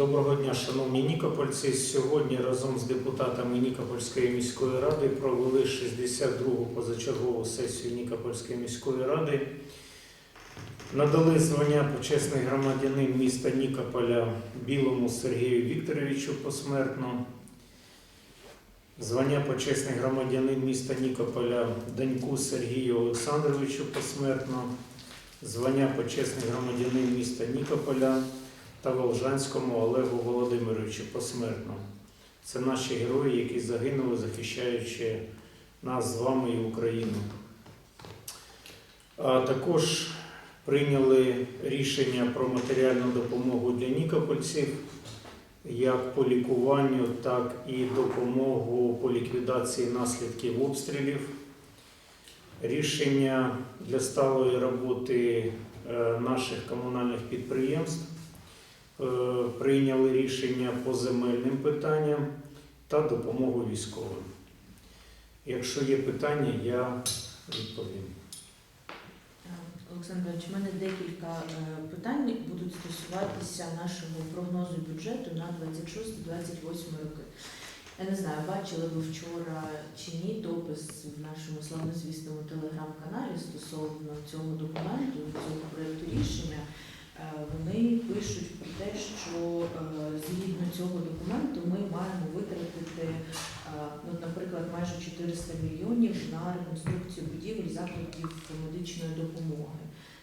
Доброго дня, шановні нікопольці. Сьогодні разом з депутатами Нікопольської міської ради провели 62-гу позачергову сесію Нікопольської міської ради. Надали звання почесний громадянин міста Нікополя Білому Сергію Вікторовичу посмертно. Звання почесний громадянин міста Нікополя Даньку Сергію Олександровичу посмертно. Звання почесний громадянин міста Нікополя та Волжанському Олегу Володимировичу посмертно. Це наші герої, які загинули, захищаючи нас з вами і Україну. А також прийняли рішення про матеріальну допомогу для нікопольців як по лікуванню, так і допомогу по ліквідації наслідків обстрілів. Рішення для сталої роботи е, наших комунальних підприємств. Е, Прийняли рішення по земельним питанням та допомогу військовим. Якщо є питання, я відповім. Олександр у мене декілька е, питань будуть стосуватися нашого прогнозу бюджету на 26-28 роки. Я не знаю, бачили ви вчора чи ні допис в нашому славнозвісному телеграм-каналі стосовно цього документу, цього проєкту рішення. Е, Вони пишуть про те, що е, згідно цього документу ми маємо витратити, е, ну, наприклад, майже 400 мільйонів на реконструкцію будівель закладів медичної допомоги,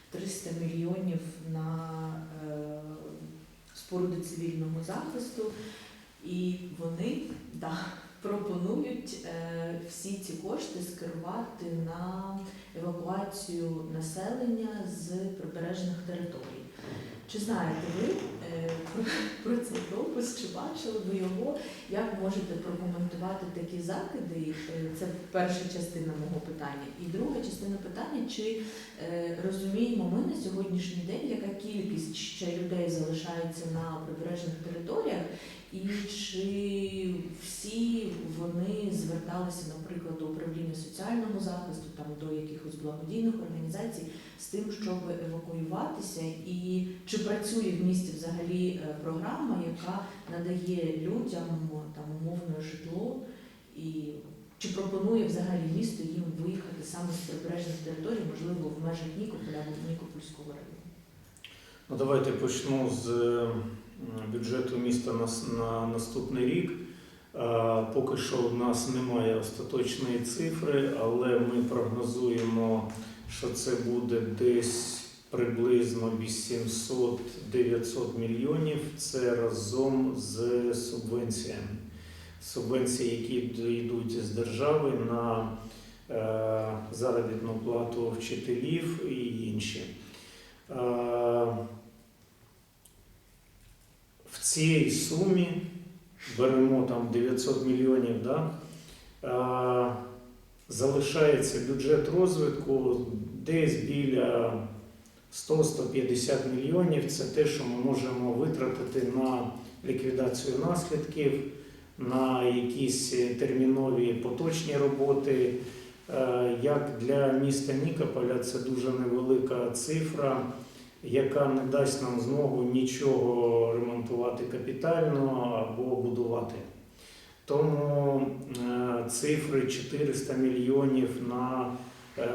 300 мільйонів на споруди цивільного захисту, і вони да, пропонують всі ці кошти скерувати на евакуацію населення з прибережних територій. Чи знаєте ви е, про, цей допис, чи бачили ви його? Як можете прокоментувати такі закиди? Е, Це перша частина мого питання. І друга частина питання, чи е, розуміємо ми на сьогоднішній день, яка кількість ще людей залишається на прибережних територіях, і чи всі вони зверталися, наприклад, до управління соціального захисту, там до якихось благодійних організацій з тим, щоб евакуюватися, і чи працює в місті взагалі е, програма, яка надає людям там умовне житло, і чи пропонує взагалі місто їм виїхати саме з прибережних територій, можливо, в межах Нікополя або Нікопольського району? Ну, давайте почну з бюджету міста на, на наступний рік. Поки що у нас немає остаточної цифри, але ми прогнозуємо, що це буде десь приблизно 800-900 мільйонів. Це разом з субвенціями. Субвенції, які йдуть з держави на е, заробітну плату вчителів і інші. Е, В цій сумі беремо там 900 мільйонів, да? е, залишається бюджет розвитку десь біля 100-150 мільйонів. Це те, що ми можемо витратити на ліквідацію наслідків, на якісь термінові поточні роботи. Як для міста Нікополя це дуже невелика цифра, яка не дасть нам змогу нічого ремонтувати капітально або будувати. Тому е, цифри 400 мільйонів на е,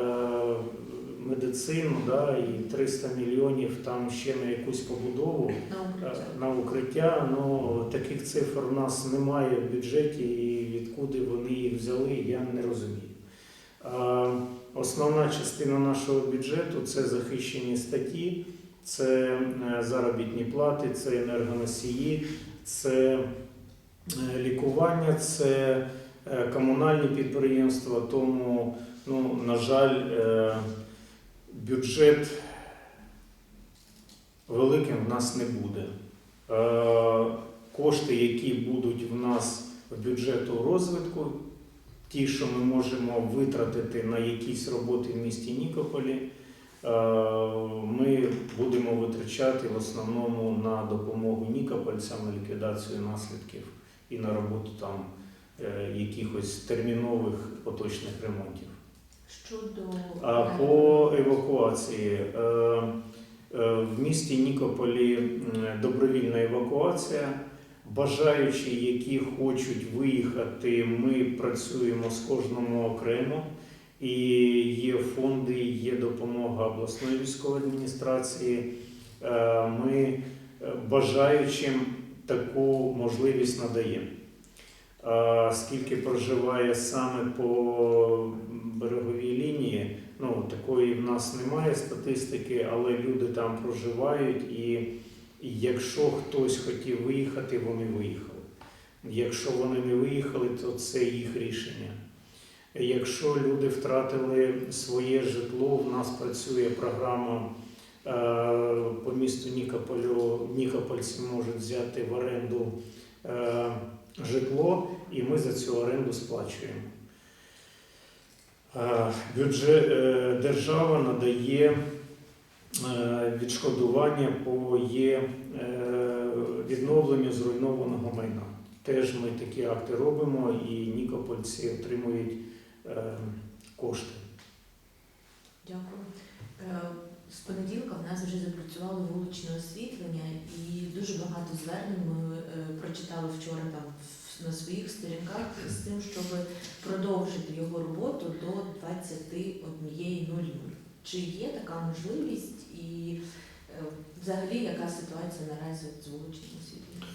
медицину да, і 300 мільйонів там ще на якусь побудову На е, укриття? на укриття. Ну, таких цифр у нас немає в бюджеті, і відкуди вони їх взяли, я не розумію. Основна частина нашого бюджету це захищені статті, це е, заробітні плати, це енергоносії, це е, лікування, це е, комунальні підприємства. Тому, ну, на жаль, бюджет великим в нас не буде. Кошти, які будуть в нас в бюджету розвитку, ті, що ми можемо витратити на якісь роботи в місті Нікополі, е, ми будемо витрачати в основному на допомогу нікопольцям, на ліквідацію наслідків і на роботу там е, якихось термінових поточних ремонтів. Щодо А по евакуації. е, Е, В місті Нікополі добровільна евакуація. Бажаючі, які хочуть виїхати, ми працюємо з кожному окремо. І є фонди, є допомога обласної військової адміністрації. Е, Ми е, бажаючим таку можливість надаємо. Скільки проживає саме по береговій лінії, ну такої в нас немає статистики, але люди там проживають, і якщо хтось хотів виїхати, вони виїхали. Якщо вони не виїхали, то це їх рішення. Якщо люди втратили своє житло, в нас працює програма е, по місту Нікополю. Нікопольці можуть взяти в оренду е, житло, і ми за цю оренду сплачуємо. Е, Бюджет, держава надає відшкодування по є е, відновленню зруйнованого майна. Теж ми такі акти робимо, і нікопольці отримують е, кошти. Дякую. Е, З понеділка в нас вже запрацювало вуличне освітлення, і дуже багато звернень ми е, прочитали вчора там на своїх сторінках з тим, щоб продовжити його роботу до 21.00. Чи є така можливість і е, взагалі яка ситуація наразі з вуличним освітленням?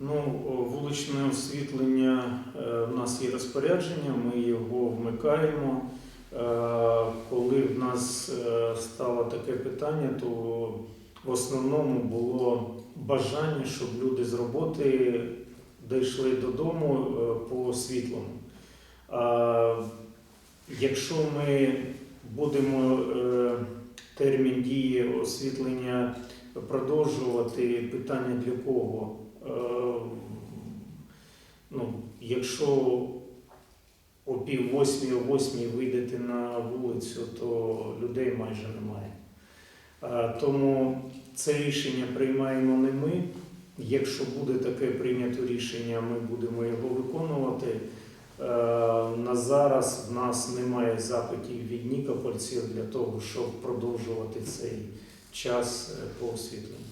Ну, вуличне освітлення е, в нас є розпорядження, ми його вмикаємо. Е, Коли в нас стало таке питання, то в основному було бажання, щоб люди з роботи дійшли додому по світлому. Якщо ми будемо е, термін дії освітлення продовжувати, питання для кого? Е, Ну, якщо о пів восьмій, о восьмій вийдете на вулицю, то людей майже немає. Е, Тому це рішення приймаємо не ми. Якщо буде таке прийнято рішення, ми будемо його виконувати. Е, На зараз в нас немає запитів від нікопольців для того, щоб продовжувати цей час е, по освітленню.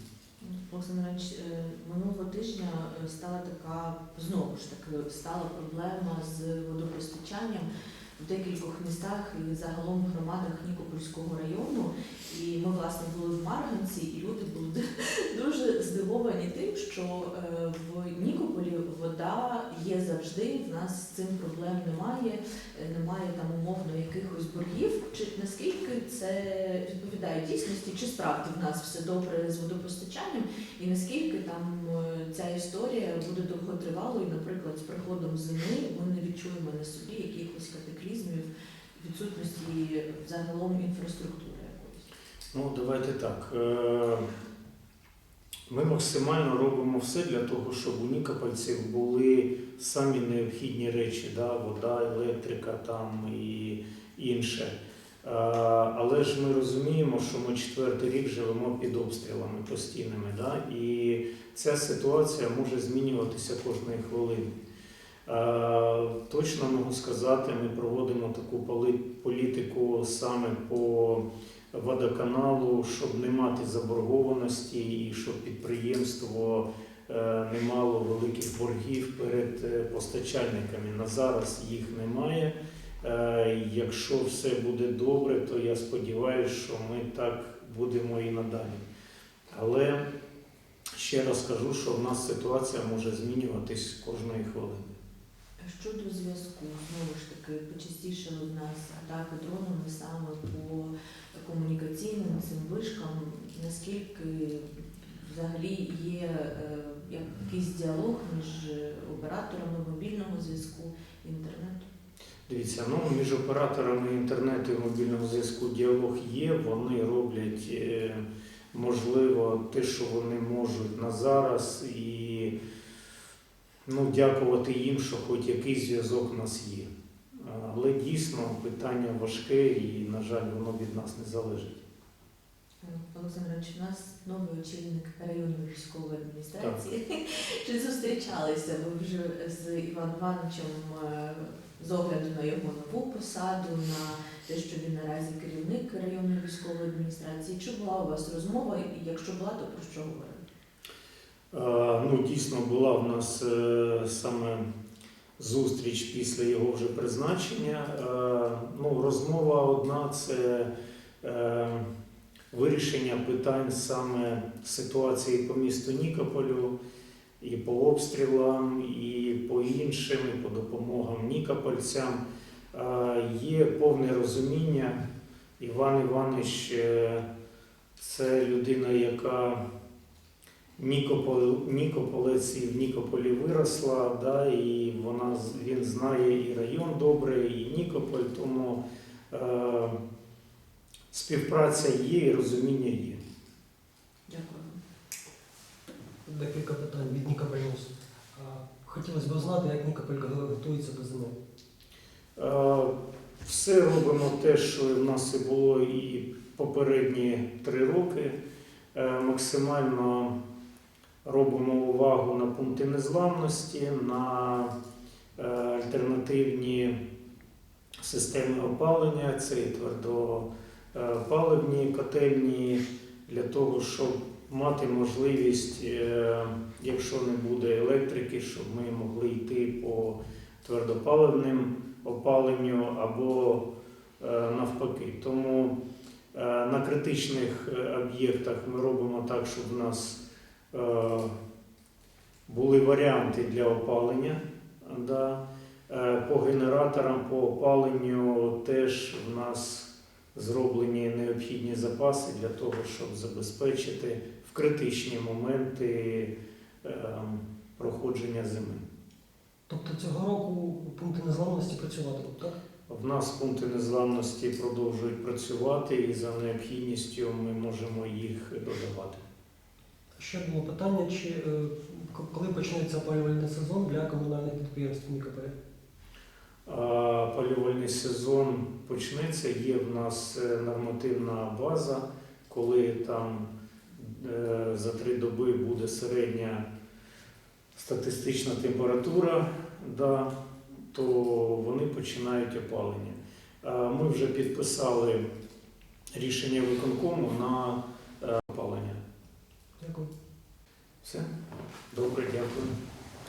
Олександр е, минулого тижня стала така, знову ж таки, стала проблема з водопостачанням в декількох містах і загалом в громадах Нікопольського району. І ми, власне, були в Марганці, і люди були дуже здивовані тим, що е, в Нікополі вода є завжди, в нас з цим проблем немає, е, немає там умовно якихось боргів. Чи наскільки це відповідає дійсності, чи справді в нас все добре з водопостачанням? І наскільки там е, ця історія буде довготривалою, наприклад, з приходом зими ми не відчуємо на собі якихось катаклізмів, відсутності загалом інфраструктури якоїсь. Ну, давайте так. Е, Ми максимально робимо все для того, щоб у нікопольців були самі необхідні речі, да? вода, електрика там і інше. Е, Але ж ми розуміємо, що ми четвертий рік живемо під обстрілами постійними. Да? І ця ситуація може змінюватися кожної хвилини. Е, Точно можу сказати, ми проводимо таку політику саме по водоканалу, щоб не мати заборгованості і щоб підприємство е, не мало великих боргів перед е, постачальниками. На зараз їх немає. Якщо все буде добре, то я сподіваюся, що ми так будемо і надалі. Але ще раз кажу, що в нас ситуація може змінюватись кожної хвилини. Щодо зв'язку, знову ж таки, почастішили в нас атаки дронами саме по комунікаційним цим вишкам. Наскільки взагалі є е, якийсь діалог між операторами мобільного зв'язку і інтернету? Дивіться, ну між операторами інтернету і мобільного зв'язку діалог є. Вони роблять е, можливо те, що вони можуть на зараз, і ну, дякувати їм, що хоч якийсь зв'язок у нас є. Але дійсно питання важке і, на жаль, воно від нас не залежить. Олександр Іванович, у нас новий очільник районної військової адміністрації. Чи зустрічалися ви вже з Іваном Івановичем е, з огляду на його нову посаду, на те, що він наразі керівник районної військової адміністрації? Чи була у вас розмова? І якщо була, то про що говорили? Ну, дійсно, була в нас е, саме зустріч після його вже призначення. Ну, розмова одна це е, вирішення питань саме ситуації по місту Нікополю, і по обстрілам, і по іншим, і по допомогам нікопольцям. Є повне розуміння. Іван Іванович е, це людина, яка Нікополь, Нікополець і в Нікополі виросла, да, і вона, з- він знає і район добре, і Нікополь, тому е, співпраця є і розуміння є. Дякую. Декілька питань від Бельмус. Хотілося б знати, як Нікополь готується до зими. Е, Все робимо те, що в нас і було і попередні три роки. Е, Максимально робимо увагу на пункти незламності, на е, альтернативні системи опалення, це і твердопаливні котельні, для того, щоб мати можливість, е, якщо не буде електрики, щоб ми могли йти по твердопаливним опаленню або е, навпаки. Тому е, на критичних е, об'єктах ми робимо так, щоб в нас е, були варіанти для опалення. Да. Е, По генераторам, по опаленню теж в нас зроблені необхідні запаси для того, щоб забезпечити в критичні моменти е, проходження зими. Тобто цього року пункти незламності працюватимуть, так? В нас пункти незламності продовжують працювати, і за необхідністю ми можемо їх додавати. Ще було питання, чи е, коли почнеться опалювальний сезон для комунальних підприємств Нікополя? А Полювальний сезон почнеться. Є в нас е, нормативна база, коли там е, за три доби буде середня статистична температура, да, то вони починають опалення. Ми вже підписали рішення виконкому на е, опалення. Дякую. Все? Добре, дякую.